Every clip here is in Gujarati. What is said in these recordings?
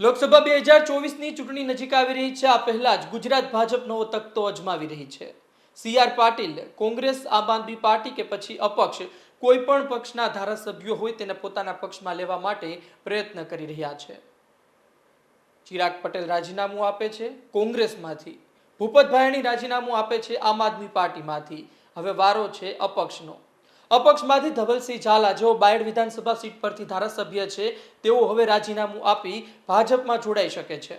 લોકસભા બે હજાર ચોવીસની ચૂંટણી નજીક આવી રહી છે. આ પહેલા જ ગુજરાત ભાજપ નવો તખતો અજમાવી રહી છે. સી આર પાટીલ, કોંગ્રેસ, આમ આદમી પાર્ટી કે પછી અપક્ષ, કોઈ પણ પક્ષના ધારાસભ્યો હોય તેને પોતાના પક્ષમાં લેવા માટે પ્રયત્ન કરી રહ્યા છે. ચિરાગ પટેલ રાજીનામું આપે છે કોંગ્રેસમાંથી. ભૂપતભાઈની રાજીનામું આપે છે આમ આદમી પાર્ટીમાંથી. હવે વારો છે અપક્ષનો. અપક્ષમાંથી ધવલસિંહ ઝાલા, જેઓ બાયડ વિધાનસભા સીટ પરથી ધારાસભ્ય છે, તેઓ હવે રાજીનામું આપી ભાજપમાં જોડાઈ શકે છે.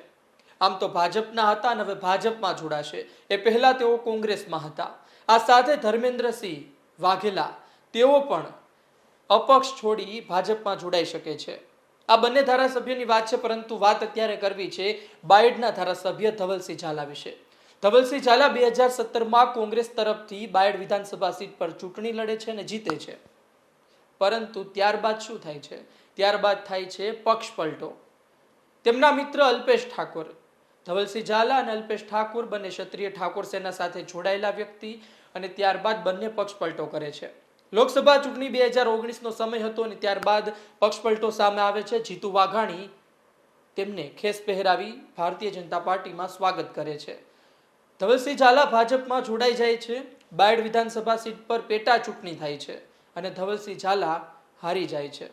આમ તો ભાજપના હતા અને હવે ભાજપમાં જોડાશે. એ પહેલા તેઓ કોંગ્રેસમાં હતા. આ સાથે ધર્મેન્દ્રસિંહ વાઘેલા, તેઓ પણ અપક્ષ છોડી ભાજપમાં જોડાઈ શકે છે. આ બંને ધારાસભ્યોની વાત છે, પરંતુ વાત અત્યારે કરવી છે બાયડના ધારાસભ્ય ધવલસિંહ ઝાલા વિશે. ધવલસિંહ ઝાલા બે હજાર સત્તરમાં કોંગ્રેસ તરફથી બાયડ વિધાનસભા સીટ પર ચૂંટણી લડે છે અને જીતે છે. પરંતુ ત્યારબાદ શું થાય છે? ત્યારબાદ થાય છે પક્ષ પલટો. તેમના મિત્ર અલ્પેશ ઠાકોર. ધવલસિંહ ઝાલા અને અલ્પેશ ઠાકોર બંને ક્ષત્રિય ઠાકોર સેના સાથે જોડાયેલા વ્યક્તિ અને ત્યારબાદ બંને પક્ષ પલટો કરે છે. લોકસભા ચૂંટણી બે હજાર ઓગણીસનો સમય હતો અને ત્યારબાદ પક્ષ પલટો સામે આવે છે. જીતુ વાઘાણી તેમને ખેસ પહેરાવી ભારતીય જનતા પાર્ટીમાં સ્વાગત કરે છે. ધવલસિંહ ઝાલા ભાજપમાં જોડાઈ જાય છે. બાયડ વિધાનસભા સીટ પર પેટા ચૂંટણી થાય છે અને ધવલસિંહ ઝાલા હારી જાય છે.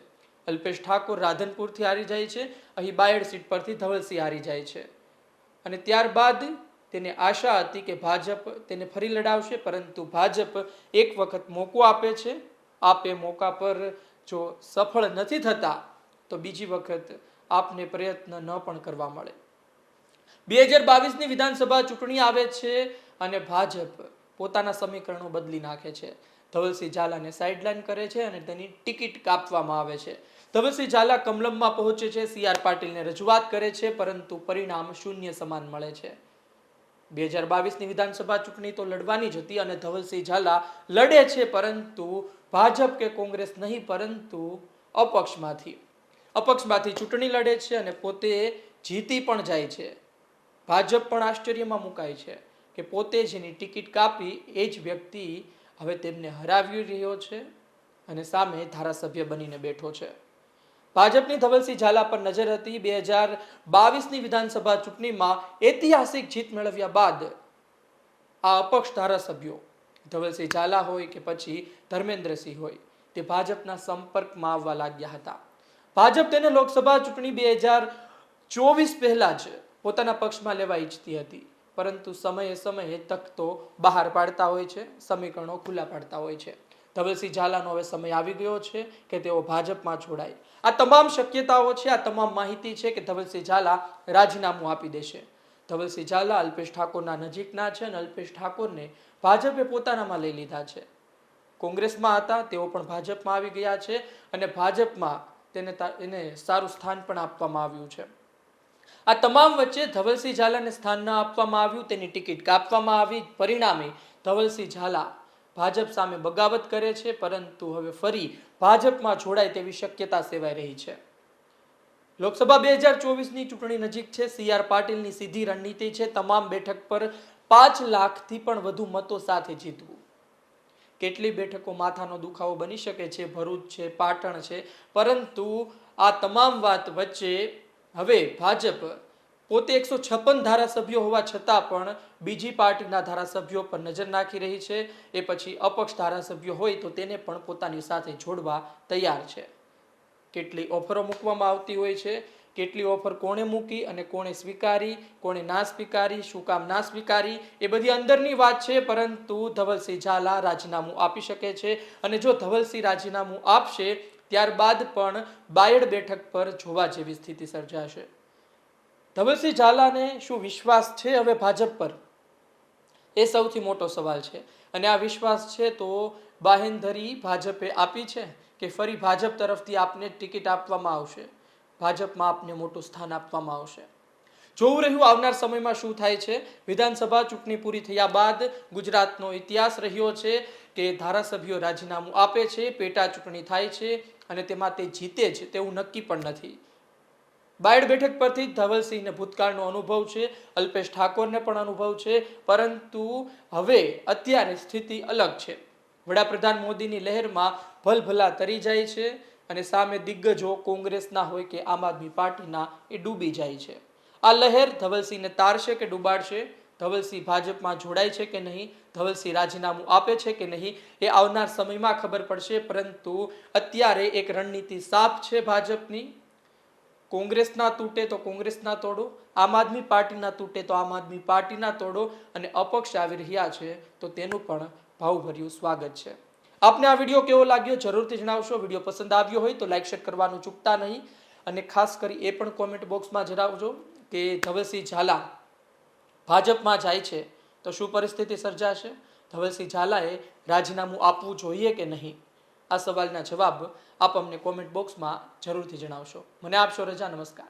અલ્પેશ ઠાકોર રાધનપુરથી હારી જાય છે. અહીં બાયડ સીટ પરથી ધવલસિંહ હારી જાય છે. અને ત્યારબાદ તેને આશા હતી કે ભાજપ તેને ફરી લડાવશે, પરંતુ ભાજપ એક વખત મોકો આપે છે. આપે મોકા પર જો સફળ નથી થતા, તો બીજી વખત આપને પ્રયત્ન ન પણ કરવા મળે. બે હજાર બાવીસની વિધાનસભા ચૂંટણી આવે છે અને ભાજપ પોતાના સમીકરણો બદલી નાખે છે. ધવલસિંહ ઝાલાને સાઇડલાઇન કરે છે અને તેની ટિકિટ કાપવામાં આવે છે. ધવલસિંહ ઝાલા કમલમમાં પહોંચે છે સી આર પાટીલને રજૂઆત કરે છે, પરંતુ પરિણામ શૂન્ય સમાન મળે છે. બે હજાર બાવીસની વિધાનસભા ચૂંટણી તો લડવાની જ હતી અને ધવલસિંહ ઝાલા લડે છે, પરંતુ ભાજપ કે કોંગ્રેસ નહીં, પરંતુ અપક્ષમાંથી. અપક્ષમાંથી ચૂંટણી લડે છે અને પોતે જીતી પણ જાય છે. ભાજપ પણ આશ્ચર્યમાં મુકાય છે કે પોતે જેની ટિકિટ કાપી એ જ વ્યક્તિ હવે તેમને હરાવી રહ્યો છે અને સામે ધારાસભ્ય બનીને બેઠો છે. ભાજપની ધવલસિંહ ઝાલા પર નજર હતી. બે હજાર બાવીસની વિધાનસભા ચૂંટણીમાં ઐતિહાસિક જીત મેળવ્યા બાદ આ અપક્ષ ધારાસભ્યો, ધવલસિંહ ઝાલા હોય કે પછી ધર્મેન્દ્રસિંહ હોય, તે ભાજપના સંપર્કમાં આવવા લાગ્યા હતા. ભાજપ તેને લોકસભા ચૂંટણી બે હજાર ચોવીસ પહેલા જ પોતાના પક્ષમાં લેવા ઈચ્છતી હતી. પરંતુ સમયે સમયે તખતો બહાર પાડતા હોય છે, સમીકરણો ખુલ્લા પાડતા હોય છે. ધવલસિંહ ઝાલાનો હવે સમય આવી ગયો છે કે તેઓ ભાજપમાં જોડાય. આ તમામ શક્યતાઓ છે, આ તમામ માહિતી છે કે ધવલસિંહ ઝાલા રાજીનામું આપી દેશે. ધવલસિંહ ઝાલા અલ્પેશ ઠાકોરના નજીકના છે અને અલ્પેશ ઠાકોરને ભાજપે પોતાનામાં લઈ લીધા છે. કોંગ્રેસમાં હતા, તેઓ પણ ભાજપમાં આવી ગયા છે અને ભાજપમાં તેને એને સારું સ્થાન પણ આપવામાં આવ્યું છે. આ તમામ વચ્ચે ધવલસિંહ ઝાલાને સ્થાન ન આપવામાં આવ્યું, તેની ટિકિટ કાપવામાં આવી. પરિણામે ધવલસિંહ ઝાલા ભાજપ સામે બગાવત કરે છે, પરંતુ હવે ફરી ભાજપમાં જોડાય તેવી શક્યતા સેવાઈ રહી છે. લોકસભા બે હજાર ચોવીસની ચૂંટણી નજીક છે. સી આર પાટીલની સીધી રણનીતિ છે. તમામ બેઠક પર પાંચ લાખથી પણ વધુ મતો સાથે જીતવું. કેટલી બેઠકો માથાનો દુખાવો બની શકે છે? ભરૂચ છે, પાટણ છે. પરંતુ આ તમામ વાત વચ્ચે હવે ભાજપ પોતે એકસો છપ્પન ધારાસભ્યો હોવા છતાં પણ બીજી પાર્ટીના ધારાસભ્યો પર નજર નાખી રહી છે. એ પછી અપક્ષ ધારાસભ્યો હોય તો તેને પણ પોતાની સાથે જોડવા તૈયાર છે. કેટલી ઓફરો મૂકવામાં આવતી હોય છે, કેટલી ઓફર કોણે મૂકી અને કોણે સ્વીકારી, કોણે ના સ્વીકારી, શું કામ ના સ્વીકારી, એ બધી અંદરની વાત છે, પરંતુ ધવલસિંહ ઝાલા રાજીનામું આપી શકે છે અને જો ધવલસિંહ રાજીનામું આપશે ત્યારબાદ પણ બાયડ બેઠક પર જોવા જેવી સ્થિતિ સર્જાશે. ધવલસિંહ ઝાલાને શું વિશ્વાસ છે હવે ભાજપ પર? એ સૌથી મોટો સવાલ છે. અને આ વિશ્વાસ છે તો બાહેંધરી ભાજપે આપી છે કે ફરી ભાજપ તરફથી આપને ટિકિટ આપવામાં આવશે? ભાજપમાં આપને મોટું સ્થાન આપવામાં આવશે? જોવું રહ્યું આવનાર સમયમાં શું થાય છે? વિધાનસભા ચૂંટણી પૂરી થયા બાદ ગુજરાતનો ઇતિહાસ રહ્યો છે કે ધારાસભ્યો રાજીનામું આપે છે, પેટા ચૂંટણી થાય છે અને તેમાં તે જીતે છે તેવું નક્કી પણ નથી. બાયડ બેઠક પરથી ધવલસિંહને ભૂતકાળનો અનુભવ છે, અલ્પેશ ઠાકોરને પણ અનુભવ છે, પરંતુ હવે અત્યારે સ્થિતિ અલગ છે. વડાપ્રધાન મોદીની લહેરમાં ભલભલા તરી જાય છે અને સામે દિગ્ગજો કોંગ્રેસના હોય કે આમ આદમી પાર્ટીના એ ડૂબી જાય છે. આ લહેર ધવલસિંહને તારશે કે ડૂબાડશે? ધવલસિંહ ભાજપમાં જોડાય છે કે નહીં? ધવલસિંહ રાજીનામું આપે છે કે નહીં? એ આવનાર સમયમાં ખબર પડશે, પરંતુ અત્યારે એક રણનીતિ સાફ છે ભાજપની. કોંગ્રેસના તૂટે તો કોંગ્રેસના તોડો, આમ આદમી પાર્ટીના તૂટે તો આમ આદમી પાર્ટીના તોડો, અને અપક્ષ આવી રહ્યા છે તો તેનું પણ ભાવભર્યું સ્વાગત છે. આપને આ વીડિયો કેવો લાગ્યો જરૂરથી જણાવશો. વીડિયો પસંદ આવ્યો હોય તો લાઈક, શેર કરવાનું ચૂકતા નહીં. અને ખાસ કરી એ પણ કોમેન્ટ બોક્સમાં જણાવજો. કે ધવલસિંહ ઝાલા ભાજપમાં જાય છે, તો શું પરિસ્થિતિ સર્જાશે? ધવલસિંહ ઝાલાએ રાજીનામું આપવું જોઈએ કે નહીં? આ સવાલના જવાબ આપ અમને કોમેન્ટ બોક્સમાં જરૂરથી જણાવશો. મને આપશો રજા, નમસ્કાર.